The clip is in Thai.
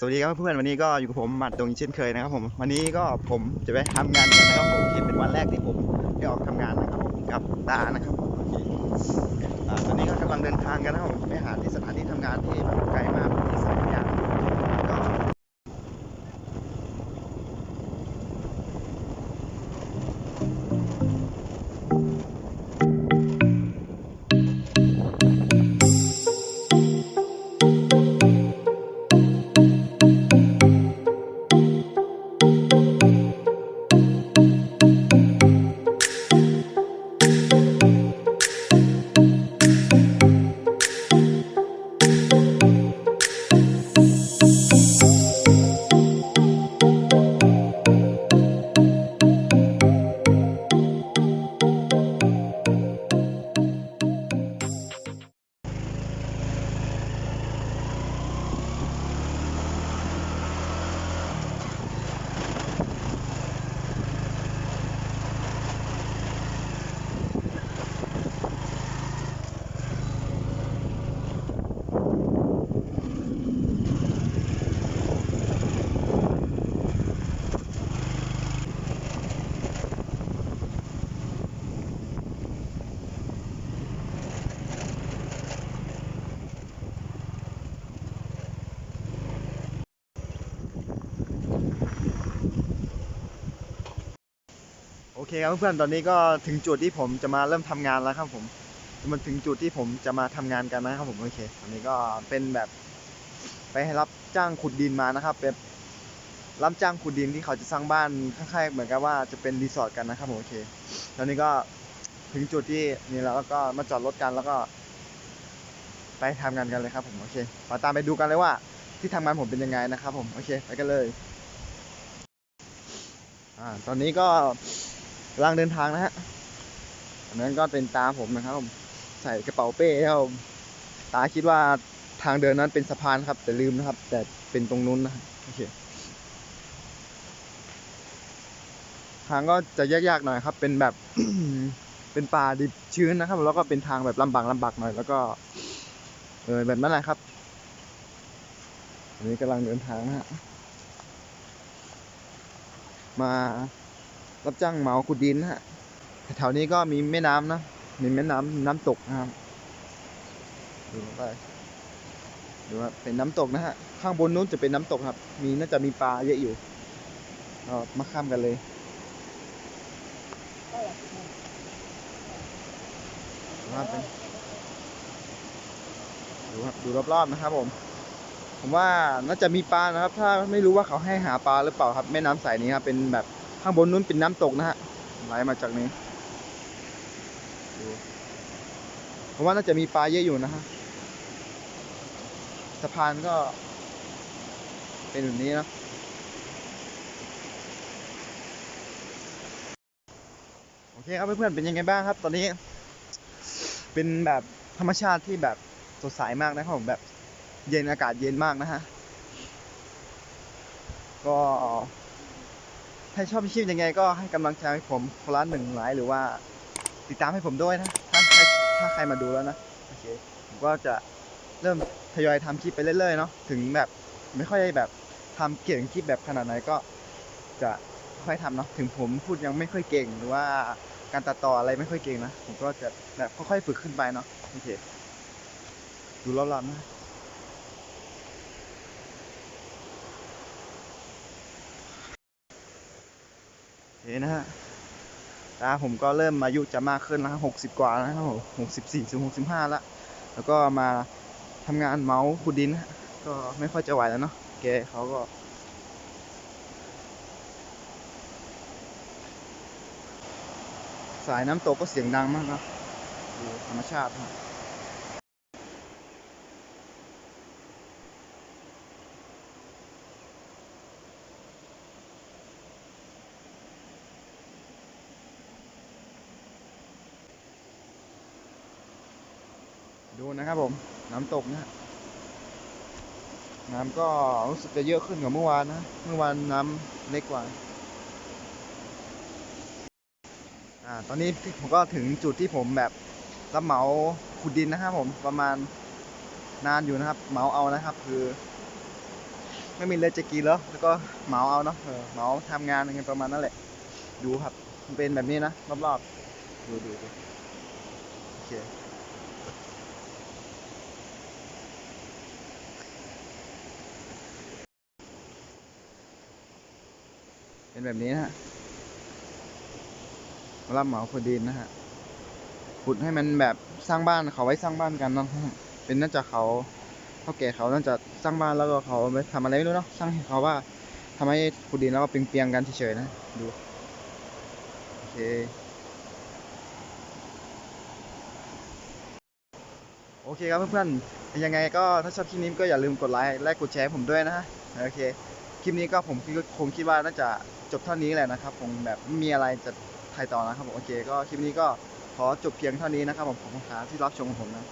สวัสดีครับเพื่อนวันนี้ก็อยู่กับผมหมัดตรงเช่นเคยนะครับผมวันนี้ก็ผมจะไปทำงานกันนะครับผมที่เป็นวันแรกที่ผมได้ออกทำงานนะครับผมกับตานะครับผมโอเคตอนนี้ก็กำลังเดินทางกันนะครับผมไปหาที่สถานที่ทำงานที่แบบไกลมากที่สุด เคครับเพื่อนๆ ตอนนี้ก็ถึงจุดที่ผมจะมาเริ่มทำงานแล้วครับผมมันถึงจุดที่ผมจะมาทำงานกันนะครับผมโอเคตอนนี้ก็เป็นแบบไปให้รับจ้างขุดดินมานะครับเป็นรับจ้างขุดดินที่เขาจะสร้างบ้านข้างๆเหมือนกับว่าจะเป็นรีสอร์ทกันนะครับผมโอเค ตอนนี้ก็ถึงจุดที่นี่แล้วแล้วก็มาจอดรถกันแล้วก็ ไปทำงานกันเลยครับผมโอเคมาตามไปดูกันเลยว่า ที่ทำงานผมเป็นยังไงนะครับผมโอเค ไปกันเลยอ่าตอนนี้ก็ กำลังเดินทางนะฮะอันนั้นก็เป็นตาผมนะครับผมใส่กระเป๋าเป้ครับผมตาคิดว่าทางเดินนั้นเป็นสะพานครับ แต่ลืมนะครับ แต่เป็นตรงนู้นนะโอเคทางก็จะยากๆหน่อยครับ เป็นแบบเป็นป่าดิบชื้นนะครับ แล้วก็เป็นทางแบบลำบากลำบากหน่อย แล้วก็เออแบบนั้นแหละครับอันนี้กำลังเดินทางนะฮะมา รับจ้างเหมาขุดดินฮะแถวนี้ก็มีแม่น้ำนะ มีแม่น้ำน้ำตกนะครับดูไปดูว่าเป็นน้ำตกนะฮะ ข้างบนนู้นจะเป็นน้ำตกครับ มีน่าจะมีปลาเยอะอยู่เรามาข้ามกันเลยดูว่าเป็นดูครับดูรอบๆนะครับผม ผมว่าน่าจะมีปลานะครับ ถ้าไม่รู้ว่าเขาให้หาปลาหรือเปล่าครับ แม่น้ำใสนี้ครับเป็นแบบ ข้างบนนู้นเป็นน้ำตกนะฮะไหลมาจากนี้ผมว่าน่าจะมีปลาเยอะอยู่นะฮะสะพานก็ เป็นแบบนี้นะโอเคครับเพื่อนๆเป็นยังไงบ้างครับ ตอนนี้ เป็นแบบธรรมชาติที่แบบสดใสมากนะครับผมแบบเย็นอากาศเย็นมากนะฮะก็ ถ้าชอบคลิปยังไงก็ให้กำลังใจให้ผมคนละหนึ่งไลค์หรือว่า ติดตามให้ผมด้วยนะถ้าใครถ้าใครมาดูแล้วนะโอเคผมก็จะเริ่มทยอยทำคลิปไปเรื่อยๆเนาะถึงแบบไม่ค่อยแบบทำเก่งคลิปแบบขนาดไหนก็จะค่อยทำเนาะถึงผมพูดยังไม่ค่อยเก่งหรือว่าการตัดต่ออะไรไม่ค่อยเก่งนะผมก็จะแบบค่อยๆฝึกขึ้นไปเนาะโอเคดูรอบๆนะ โอเคนะฮะตาผมก็เริ่มอายุจะมากขึ้นแล้วหกสิบกว่าแล้วหกสิบสี่ถึงหกสิบห้าล้วแล้วก็มาทำงานเมาส์ขุดดินฮะก็ไม่ค่อยจะไหวแล้วเนาะแกเขาก็สายน้ำตกก็เสียงดังมากนะดูธรรมชาติ ดูนะครับผม น้ำตกนะฮะน้ำก็รู้สึกจะเยอะขึ้นกว่าเมื่อวานนะ เมื่อวานน้ำเล็กกว่า อ่า ตอนนี้ผมก็ถึงจุดที่ผมแบบรับเหมาขุดดินนะครับผม ประมาณนานอยู่นะครับ เหมาเอานะครับ คือ ไม่มีเลยจะกินแล้ว แล้วก็เหมาเอาเนาะเออเหมาทำงานอะไรประมาณนั้นแหละ ดูครับ มันเป็นแบบนี้นะรอบๆ ดูดูดูโอเค เป็นแบบนี้นะฮะรับเหมาขุดดินนะฮะขุดให้มันแบบสร้างบ้านเขาไว้สร้างบ้านกันเนาะเป็นน่าจะเขาเขาแก่เขาน่าจะสร้างบ้านแล้วก็เขาไปทำอะไรไม่รู้เนาะสร้างให้เขาว่าทำให้ขุดดินแล้วก็เปียงๆกันเฉยๆนะ ดูโอเคโอเคครับเพื่อนๆ ยังไงก็ถ้าชอบคลิปนี้ก็อย่าลืมกดไลค์ และกดแชร์ผมด้วยนะฮะ โอเค คลิปนี้ก็ผมคิดคงคิดว่าน่าจะจบเท่านี้แหละนะครับคงแบบไม่มีอะไรจะถ่ายต่อนะครับผมโอเค ก็คลิปนี้ก็ขอจบเพียงเท่านี้นะครับผมขอบคุณครับที่รับชมผมนะ